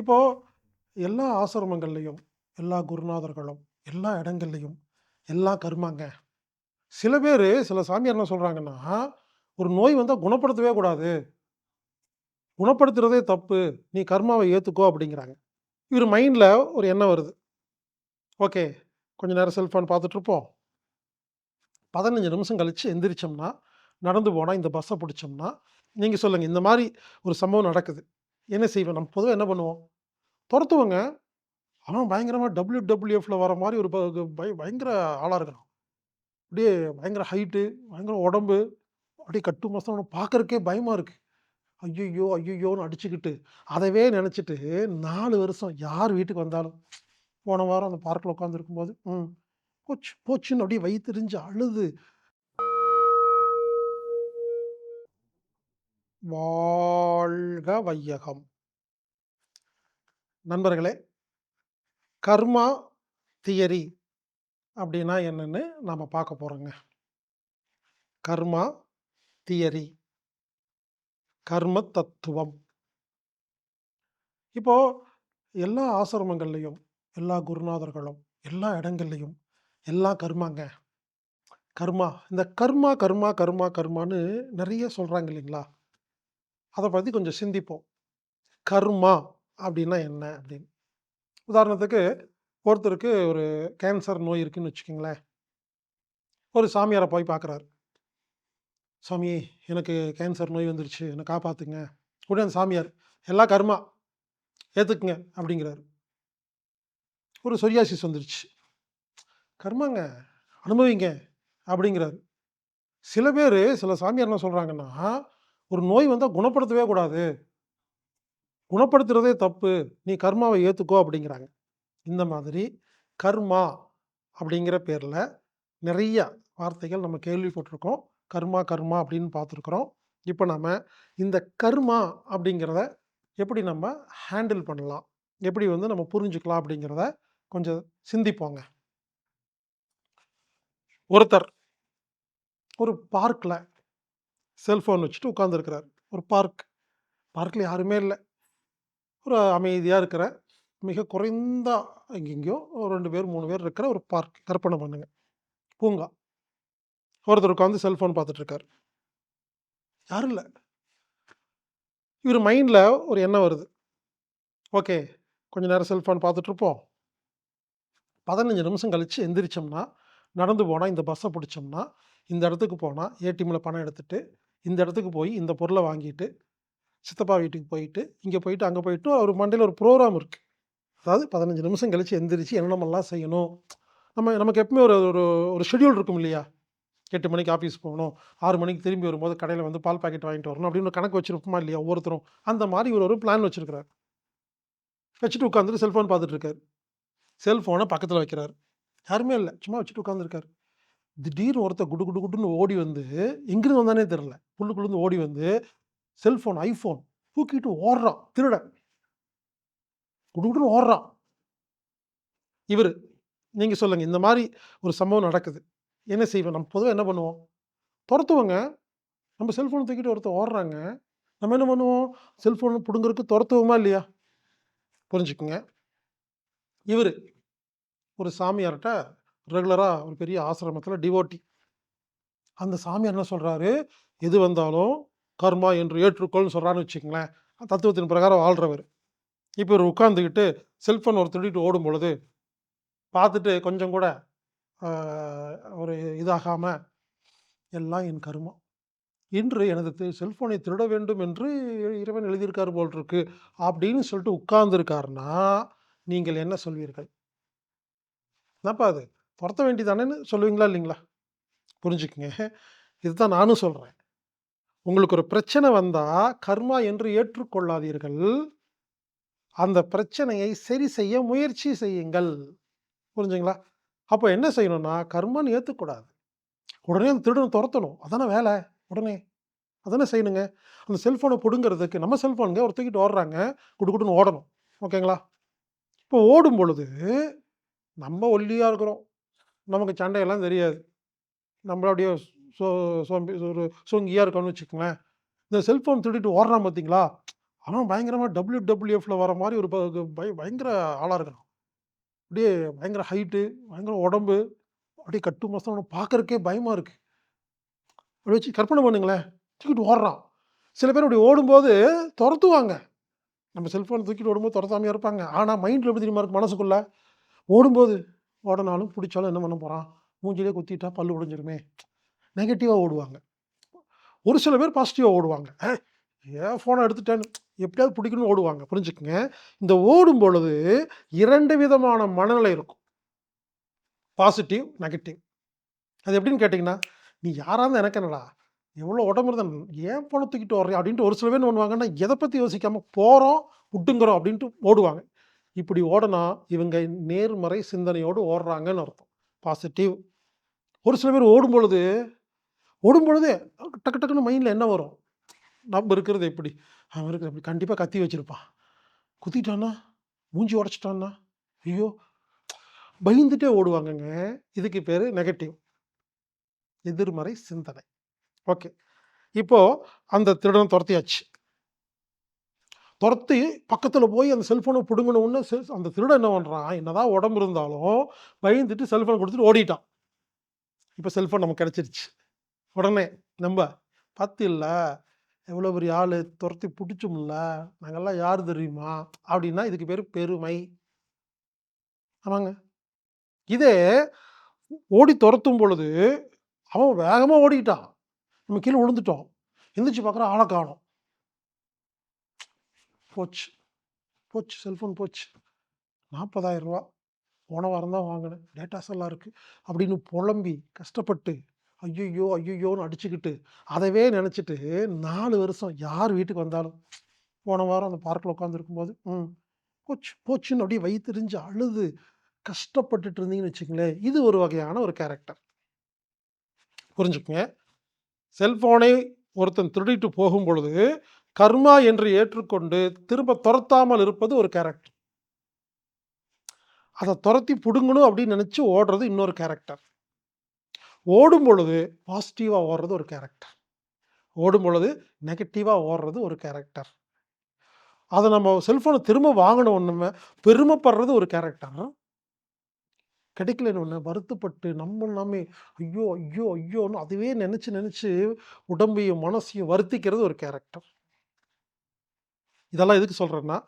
இப்போது எல்லா ஆசிரமங்கள்லையும் எல்லா குருநாதர்களும் எல்லா இடங்கள்லையும் எல்லாம் கர்மாங்க. சில பேர் சில சாமியார் என்ன சொல்கிறாங்கன்னா ஒரு நோய் வந்தால் குணப்படுத்தவே கூடாது. குணப்படுத்துகிறதே தப்பு. நீ கர்மாவை ஏற்றுக்கோ அப்படிங்கிறாங்க. இவர் மைண்டில் ஒரு எண்ணம் வருது. ஓகே கொஞ்சம் நேரம் செல்ஃபோன் பார்த்துட்ருப்போம் பதினஞ்சு நிமிஷம் கழித்து எந்திரிச்சோம்னா நடந்து போனால் இந்த பஸ்ஸை பிடிச்சோம்னா நீங்கள் சொல்லுங்கள் இந்த மாதிரி ஒரு சம்பவம் நடக்குது. என்ன செய்வேன்? நம்ம பொதுவாக என்ன பண்ணுவோம்? துரத்துவங்க. அவன் பயங்கரமாக டபிள்யூ டபிள்யூஎஃப்ல வர மாதிரி ஒரு ப- பய- பயங்கர ஆளாக இருக்கிறான். அப்படியே பயங்கர ஹைட்டு பயங்கர உடம்பு அப்படியே கட்டு மஸ்தான் பார்க்கறக்கே பயமாக இருக்குது ஐயோ ஐயோன்னு அடிச்சுக்கிட்டு அதவே நினச்சிட்டு நாலு வருஷம் யார் வீட்டுக்கு வந்தாலும் போன வாரம் அந்த பார்க்கில் உட்காந்துருக்கும்போது ம் போச்சு போச்சுன்னு அப்படியே வயிற்றுறிஞ்சு அழுது. வாழ்க வையகம். நண்பர்களே கர்மா தியரி அப்படின்னா என்னன்னு நாம் பார்க்க போகிறோங்க கர்மா தியரி. கர்ம தத்துவம் இப்போ எல்லா ஆசிரமங்கள்லையும் எல்லா குருநாதர்களும் எல்லா இடங்கள்லையும் எல்லாம் கர்மாங்க. கர்மா இந்த கர்மா கர்மா கர்மா கர்மான்னு நிறைய சொல்கிறாங்க இல்லைங்களா? அதை பற்றி கொஞ்சம் சிந்திப்போம். கர்மா அப்படின்னா என்ன அப்படின்னு. உதாரணத்துக்கு ஒருத்தருக்கு ஒரு கேன்சர் நோய் இருக்குன்னு வச்சுக்கோங்களேன். ஒரு சாமியாரை போய் பார்க்குறாரு சாமி எனக்கு கேன்சர் நோய் வந்துருச்சு. என்னை காப்பாற்றுங்க உடனே அந்த சாமியார் எல்லாம் கர்மா. ஏற்றுக்குங்க அப்படிங்கிறாரு. ஒரு சொரியாசிஸ் வந்துருச்சு. கர்மாங்க அனுபவிங்க. அப்படிங்கிறாரு. சில பேர் சில சாமியார் என்ன சொல்கிறாங்கன்னா ஒரு நோய் வந்தால் குணப்படுத்தவே கூடாது. குணப்படுத்துறதே தப்பு. நீ கர்மாவை ஏற்றுக்கோ அப்படிங்கிறாங்க. இந்த மாதிரி கர்மா அப்படிங்கிற பேரில் நிறைய வார்த்தைகள் நம்ம கேள்விப்பட்டிருக்கோம். கர்மா கர்மா அப்படின்னு பார்த்துருக்குறோம். இப்போ நம்ம இந்த கர்மா அப்படிங்கிறத எப்படி நம்ம ஹேண்டில் பண்ணலாம்? எப்படி வந்து நம்ம புரிஞ்சுக்கலாம் அப்படிங்கிறத கொஞ்சம் சிந்திப்போங்க. ஒருத்தர் ஒரு பார்க்கில் செல்ஃபோன் வச்சுட்டு உட்காந்துருக்கிறார் ஒரு பார்க். பார்க்கில் யாருமே இல்லை. ஒரு அமைதியாக இருக்கிற மிக குறைந்த எங்கெங்கேயோ ஒரு ரெண்டு பேர் மூணு பேர் இருக்கிற ஒரு பார்க் கற்பனை பண்ணுங்க. பூங்கா. ஒருத்தர் உட்காந்து செல்ஃபோன் பார்த்துட்ருக்கார். யாரும் இல்லை. இவர் மைண்டில் ஒரு எண்ணம் வருது. ஓகே கொஞ்சம் நேரம் செல்ஃபோன் பார்த்துட்ருப்போம். பதினஞ்சு நிமிஷம் கழித்து எந்திரிச்சோம்னா நடந்து போனால் இந்த பஸ்ஸை பிடிச்சோம்னா இந்த இடத்துக்கு போனால் ஏடிஎம்மில் பணம் எடுத்துகிட்டு இந்த இடத்துக்கு போய் இந்த பொருளை வாங்கிட்டு சித்தப்பா வீட்டுக்கு போயிட்டு இங்கே போயிட்டு அங்கே போயிட்டு அவர் மண்டையில் ஒரு ப்ரோக்ராம் இருக்குது அதாவது பதினஞ்சு நிமிஷம் கழித்து எந்திரிச்சு என்னென்னமெல்லாம் செய்யணும். நம்ம நமக்கு எப்பவுமே ஒரு ஒரு ஒரு ஷெடியூல் இருக்கும் இல்லையா? எட்டு மணிக்கு ஆஃபீஸ் போகணும் ஆறு மணிக்கு திரும்பி வரும்போது கடையில் வந்து பால் பாக்கெட் வாங்கிட்டு வரணும் அப்படின்னு ஒரு கணக்கு வச்சுருப்போமா இல்லையா ஒவ்வொருத்தரும்? அந்த மாதிரி இவர் ஒரு பிளான் வச்சுருக்கிறார். வச்சுட்டு உட்காந்துட்டு செல்ஃபோன் பார்த்துட்டு இருக்காரு. செல்ஃபோனை பக்கத்தில் வைக்கிறார். யாருமே இல்லை. சும்மா வச்சுட்டு உட்காந்துருக்காரு திடீர்னு ஒருத்தர் குடு குடு குடுன்னு ஓடி வந்து எங்கிருந்து வந்தானே தெரில புல்லுக்குள்ளேருந்து ஓடி வந்து செல்ஃபோன் ஐஃபோன் தூக்கிட்டு ஓடுறான். திருடன் குடு குடுன்னு ஓடுறான். இவர் நீங்கள் சொல்லுங்கள் இந்த மாதிரி ஒரு சம்பவம் நடக்குது. என்ன செய்வோம்? நம்ம பொதுவாக என்ன பண்ணுவோம்? துரத்துவோங்க. நம்ம செல்ஃபோனை தூக்கிட்டு ஒருத்தர் ஓடுறாங்க. நம்ம என்ன பண்ணுவோம்? செல்ஃபோன் பிடுங்குறதுக்கு துரத்துவோமா இல்லையா? புரிஞ்சுக்குங்க. இவர் ஒரு சாமியார்கிட்ட ரெகுலராக ஒரு பெரிய ஆசிரமத்தில் டிவோட்டி அந்த சாமியார் என்ன சொல்கிறாரு எது வந்தாலும் கர்மா என்று ஏற்றுக்கொள்னு சொல்கிறான்னு வச்சுக்கங்களேன். தத்துவத்தின் பிரகாரம் வாழ்கிறவர் இப்போ இவர் உட்காந்துக்கிட்டு செல்ஃபோன் ஒரு திருடிட்டு ஓடும் பொழுது பார்த்துட்டு கொஞ்சம் கூட ஒரு இதாகாமல் எல்லாம் என் கர்மம் இன்று எனது செல்ஃபோனை திருட வேண்டும் என்று இறைவன் எழுதியிருக்காரு போல் இருக்கு அப்படின்னு சொல்லிட்டு உட்கார்ந்துருக்காருன்னா நீங்கள் என்ன சொல்வீர்கள்? என்னப்பா அது? துரத்த வேண்டிதானேன்னு சொல்லுவீங்களா இல்லைங்களா? புரிஞ்சுக்குங்க. இதுதான் நானும் சொல்கிறேன் உங்களுக்கு ஒரு பிரச்சனை வந்தால் கர்மா என்று ஏற்றுக்கொள்ளாதீர்கள். அந்த பிரச்சனையை சரி செய்ய முயற்சி செய்யுங்கள். புரிஞ்சுங்களா? அப்போ என்ன செய்யணும்னா கர்மான்னு ஏற்றுக்கூடாது உடனே அந்த திருடன் துரத்தணும். அதானே வேலை? உடனே. அதானே செய்யணுங்க. அந்த செல்ஃபோனை பிடுங்கிறதுக்கு நம்ம செல்ஃபோனுங்க ஒரு தூக்கிட்டு ஓடுறாங்க. குடு ஓடணும். ஓகேங்களா? இப்போ ஓடும் பொழுது நம்ம ஒல்லியாக இருக்கிறோம். நமக்கு சண்டையெல்லாம் தெரியாது நம்மள அப்படியே சோ சோம்பி ஒரு சோங்கியாக இருக்கோம்னு வச்சுக்கோங்களேன் இந்த செல்ஃபோன் திருடிட்டு ஓடுறான் பார்த்தீங்களா அவன் பயங்கரமாக டபிள்யூ டபிள்யூஎஃப்ல வர மாதிரி ஒரு ப பய பயங்கர ஆளாக இருக்கிறான் அப்படியே பயங்கர ஹைட்டு, பயங்கர உடம்பு, அப்படியே கட்டு மாதம் அவனை பார்க்கறக்கே பயமாக இருக்கு. அப்படி வச்சு கற்பனை பண்ணுங்களேன். தூக்கிட்டு ஓடுறான். சில பேர் அப்படி ஓடும்போது துரத்துவாங்க நம்ம செல்ஃபோனை தூக்கிட்டு ஓடும்போது துரத்தாமையாக இருப்பாங்க. ஆனால் மைண்டில் எப்படி தெரியுமா இருக்கு மனசுக்குள்ளே ஓடும்போது ஓடனாலும் பிடிச்சாலும் என்ன பண்ண போகிறான் மூஞ்சிலே குத்திட்டா பல்லு உடைஞ்சிருமே. நெகட்டிவாக ஓடுவாங்க. ஒரு சில பேர் பாசிட்டிவாக ஓடுவாங்க. "ஏ ஃபோனை எடுத்துட்டேன்னு" எப்படியாவது பிடிக்கணும்னு ஓடுவாங்க. புரிஞ்சுக்கங்க. இந்த ஓடும் பொழுது இரண்டு விதமான மனநிலை இருக்கும். Positive, negative. அது எப்படின்னு கேட்டிங்கன்னா "நீ யாராக இருந்தால் எனக்கு என்னடா? எவ்வளோ உடம்பு இருந்தா ஏன் ஃபோன தூக்கிட்டு அப்படின்ட்டு ஒரு சில பேர் பண்ணுவாங்கன்னா, எதை பற்றி யோசிக்காமல் போகிறோம் விட்டுங்கிறோம் அப்படின்ட்டு ஓடுவாங்க. இப்படி ஓடனா இவங்க நேர்மறை சிந்தனையோடு ஓடுறாங்கன்னு அர்த்தம். பாசிட்டிவ். ஒரு சில பேர் ஓடும்பொழுது ஓடும்பொழுதே டக்கு டக்குன்னு மைண்டில் என்ன வரும்? நம்ம இருக்கிறது எப்படி? அவன் இருக்கிற எப்படி? கண்டிப்பாக கத்தி வச்சுருப்பான் குத்திட்டான்னா? மூஞ்சி உடச்சிட்டான்னா ஐயோ! பயந்துட்டே ஓடுவாங்கங்க. இதுக்கு பேர் நெகட்டிவ். எதிர்மறை சிந்தனை. ஓகே. இப்போ அந்த திருடன துரத்தியாச்சு துரத்தி பக்கத்தில் போய் அந்த செல்ஃபோனை புடுங்குன செ அந்த திருடன் என்ன பண்ணுறான் என்னதான் உடம்பு இருந்தாலும் பயந்துட்டு செல்ஃபோனை கொடுத்துட்டு ஓடிட்டான். இப்போ செல்ஃபோன் நமக்கு கிடைச்சிருச்சு. உடனே நம்ம பத்து இல்லை எவ்வளோ பெரிய ஆள் துரத்தி பிடிச்சோம்ல நாங்கள்லாம் யார் தெரியுமா?" அப்படின்னா இதுக்கு பேர் பெருமை. ஆமாங்க. இதே ஓடி துரத்தும் பொழுது அவன் வேகமாக ஓடிட்டான். நம்ம கீழே விழுந்துட்டோம். எந்திரிச்சு பார்க்குற ஆளை காணும் போச்சு. போச்சு. செல்ஃபோன் போச்சு. நாற்பதாயிரம் ரூபா போன வாரம் தான் வாங்கினேன் டேட்டாஸ் எல்லாம் இருக்குது அப்படின்னு புலம்பி, கஷ்டப்பட்டு, ஐயோ ஐயோன்னு அடிச்சுக்கிட்டு, அதவே நினச்சிட்டு நாலு வருஷம் யார் வீட்டுக்கு வந்தாலும், போன வாரம் அந்த பார்க்கில் உட்காந்துருக்கும் போது ம். போச்சு, போச்சுன்னு அப்படியே வயித்தெரிஞ்சு அழுது, கஷ்டப்பட்டுட்டு இருந்தீங்கன்னு வச்சுங்களேன் இது ஒரு வகையான ஒரு கேரக்டர். புரிஞ்சுக்குங்க செல்ஃபோனை ஒருத்தன் திருடிட்டு போகும்பொழுது, கர்மா என்று ஏற்றுக்கொண்டு திரும்ப துரத்தாமல் இருப்பது ஒரு கேரக்டர். அதை துரத்தி பிடுங்கணும் அப்படின்னு நினச்சி ஓடுறது இன்னொரு கேரக்டர். ஓடும் பொழுது பாசிட்டிவாக ஓடுறது ஒரு கேரக்டர். ஓடும் பொழுது நெகட்டிவாக ஓடுறது ஒரு கேரக்டர். அதை நம்ம செல்ஃபோனை திரும்ப வாங்கணும் ஒன்றுமே பெருமைப்படுறது ஒரு கேரக்டர். கிடைக்கலன்னு ஒன்று வருத்தப்பட்டு நம்ம நாமே ஐயோ! ஐயோ! ஐயோன்னு அதுவே நினச்சி நினச்சி உடம்பையும், மனசையும் வருத்திக்கிறது ஒரு கேரக்டர். இதெல்லாம் எதுக்கு சொல்கிறேன்னா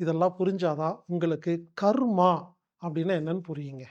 இதெல்லாம் புரிஞ்சாதான் உங்களுக்கு கர்மா அப்படின்னா என்னன்னு புரியுங்க.